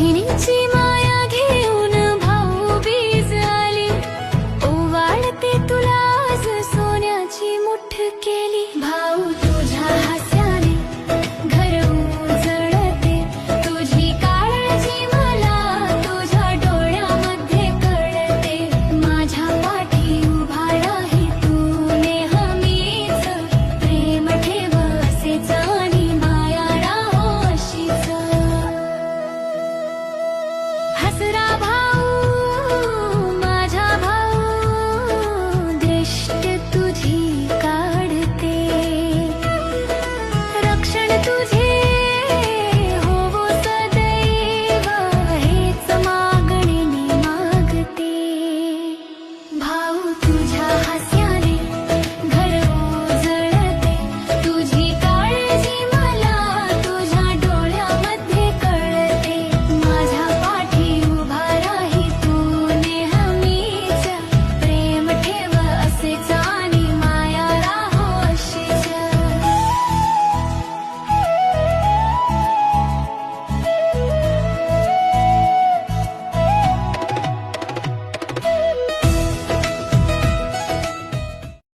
बहिणीची माया घेऊन भाऊ बीज आली. ओवाळते तुला सोन्याची मुठ केली. भाऊ